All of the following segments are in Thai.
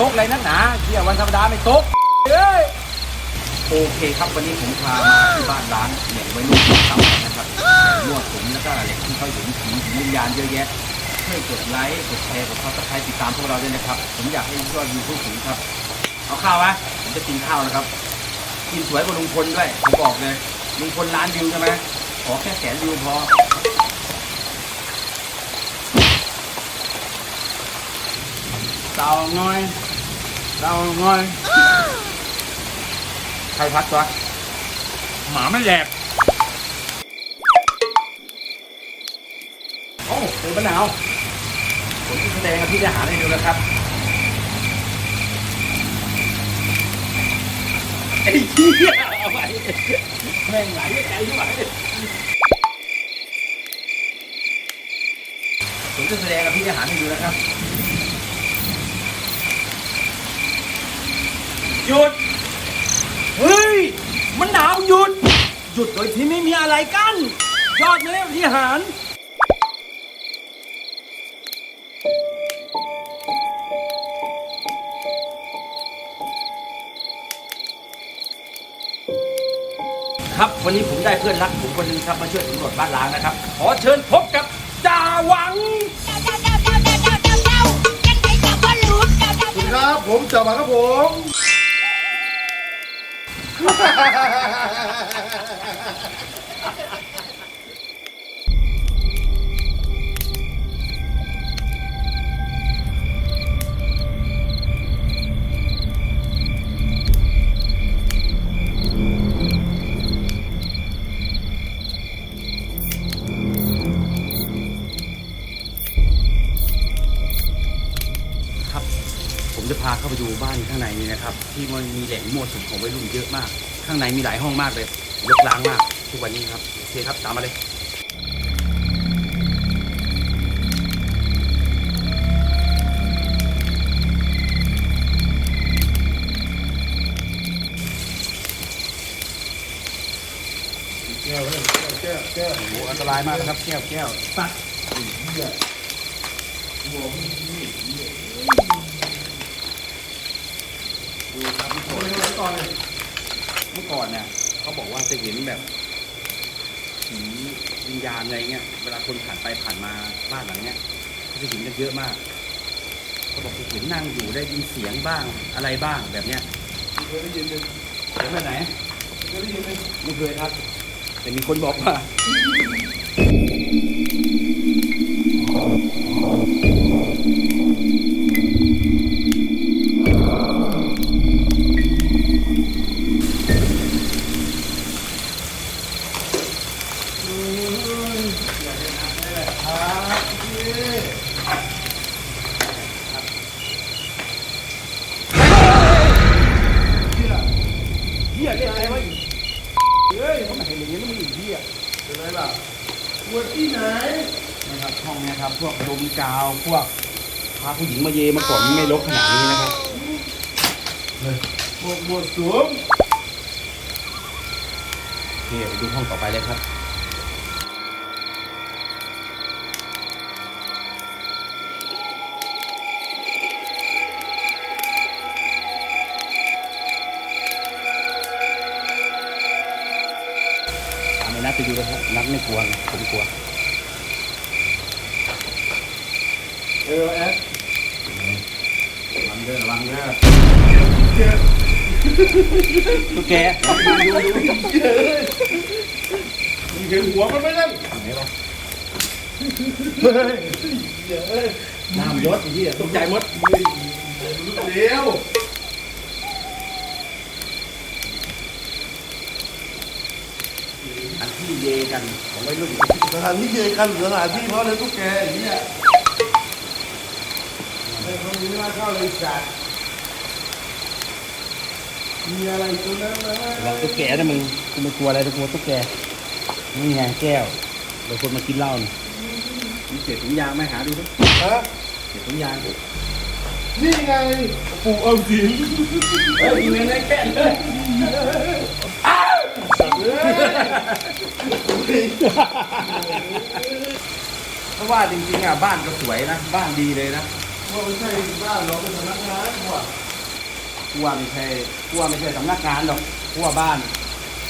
ตกอะไรนักหนาเที่ยวันธรรมดาไม่ตกเอ้ยโอเคครับวันนี้ผมพามาที่บ้านร้านเหล็กไว้รุ่นเก่าๆนะครับมั่วสุมแล้วก็เหล็กที่เขาเห็นผีวิญญาณเยอะแยะช่วยกดไลค์กดแชร์กดซับสไครต์ติดตามพวกเราด้วยนะครับ ผมอยากให้ยอดวิวพุ่งถึงครับ เอาข้าวไหมผมจะกินข้าวนะครับ กินสวยกว่าลุงพลด้วยผมบอกเลยลุงพลล้านวิวใช่ไหมขอแค่แสนวิวพอ เต่าง่อยเต่าง่อยใครพัดตัวหมาไม่แหลกโอ้เป็นมะนาวผมที่แสดงกับพี่ทหารให้ดูนะครับไอ้เหี้ยเอาไปแม่งไหลใจไหวผมจะแสดงกับพี่ทหารให้ดูนะครับ หยุด เฮ้ย มันหนาวหยุด หยุดโดยที่ไม่มีอะไรกั้นยอดเลยพิหาร ครับวันนี้ผมได้เพื่อนรักผมคนหนึงครับมาช่วยสำรวจบ้านร้างนะครับ ขอเชิญพบกับจาหวัง ครับผมจ่าหวังครับผม ครับ ผมจะพาเข้าไปดูบ้านข้างในนี้นะครับ ที่มันมีแหล่งมั่วสุมของวัยรุ่นเยอะมาก ข้างในมีหลายห้องมากเลยยกล้างมากทุกวันนี้ครับโอเคครับตามมาเลยแก้วเลยแก้วแก้วโอ้โหอันตรายมากนะครับแก้วแก้วตัดดูครับเมื่อก่อน เมื่อก่อนเลยเมื่อก่อนเนี่ยเขาบอกว่าจะเห็นแบบผีวิญญาณอะไรเงี้ย เวลาคนผ่านไปผ่านมาบ้านหลังเนี้ยเขาจะเห็นกันเยอะมากเขาบอกจะเห็นนั่งอยู่ได้ยินเสียงบ้างอะไรบ้างแบบเนี้ยเคยได้ยินเลยเห็นแบบไหนเคยได้ยินเลยไม่เคยครับ แต่มีคนบอกว่า พาผู้หญิงมาเยมาก่อนไม่ลกขนาดนี้นะครับปวดปวดสวมโอเคไปดูห้องต่อไปเลยครับตามไปนัดไปดูเลยครับนัดไม่กลัวนะผมกลัว เออแอดระวังเด้อระวังเด้อเจ็บตุ๊กแกมึงเห็นหัวมันไหมนั่นไหนวะเฮ้ยเฮ้ยน้ำยศไอ้เหี้ยตกใจหมดเร็วอันที่เยกันของวัยรุ่นสถานที่เยกันหรือสถานที่เพราะเลยตุ๊กแกอย่างเงี้ยไอ้ คนนี้ไม่น่าเข้าเลยสัตว์มีอะไรตัวนั้นนะระวังตุ๊กแกนะมึงกูไม่กลัวอะไรกูกลัวตุ๊กแกนี่ไงแก้วเดี๋ยวคนมากินเหล้านี่มีเศษถุงยางไหมหาดูดิฮะเศษถุงยางนี่ไงปู่เอาสินเฮ้ยมีเงินได้แก้เลยสัตว์เลยเพราะว่าจริงๆอะบ้านก็สวยนะ บ้านดีเลยนะ ว่าไม่ใช่บ้านเราเป็นสำนักงานว่ะกลัวไม่ใช่กลัวไม่ใช่สำนักงานหรอกกลัวบ้าน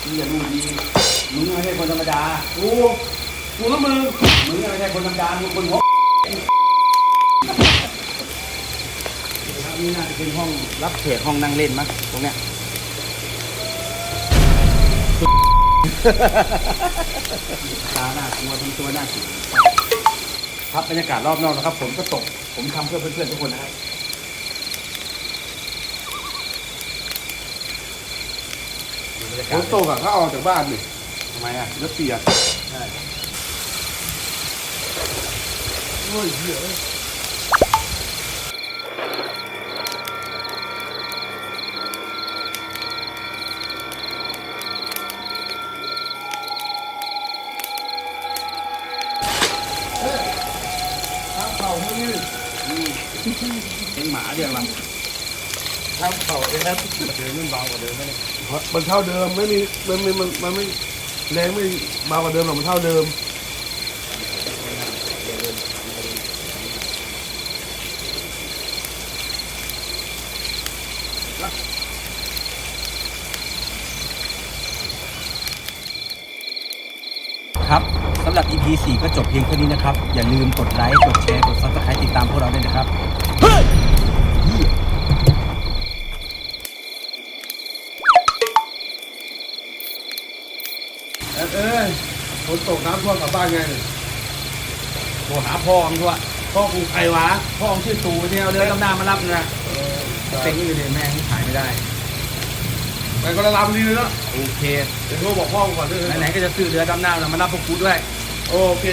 มึงอย่ารู้ดีมึงไม่ใช่คนธรรมดากูกูแล้วมึงมึงไม่ใช่คนธรรมดามึงคนหัวครับนี่น่าจะเป็นห้องรับแขกห้องนั่งเล่นมั้งตรงเนี้ยตาหน้ากลัวทำตัวหน้ากลัวครับบรรยากาศรอบนอกนะครับผมก็ตก ผมทำเพื่อเพื่อนๆทุกคนนะครับดูบรรยาฝกาศนตกอะเขาออกจากบ้านนี่ทำไมอะแล้วเปียกใช่โอ้ยเหี้ยทางเขาเมื่อนี้ เองหมาเดียวละทำเขาเองครับเดินมันเบากว่าเดิมไหมเนี่ยมันเท่าเดิมไม่มีมันไม่มันมันไม่แรงไม่เบากว่าเดิมหรอกมันเท่าเดิม ครับ สำหรับ EP 4 ก็จบเพียงแค่นี้นะครับ อย่าลืมกดไลค์ กดแชร์ กด subscribe ติดตามพวกเราด้วยนะครับเฮ้ยเหี้ยเอ้ยเอ้ยฝนตกน้ำท่วมกลับบ้านไงเนี่ยโทรหาพ่อมึงด้วยพ่อกูใครวะ พ่อมึงชื่อตู่เนี่ยเอาเรือดำน้ำมารับนะเออเต็งอยู่เลยแม่งขายไม่ได้ ไปคนละลำดีเลยเนาะโอเคเดี๋ยวโทรบอกพ่อกูก่อนด้วยไหนๆก็จะซื้อเรือดำน้ำมารับพวกกูด้วย โอเค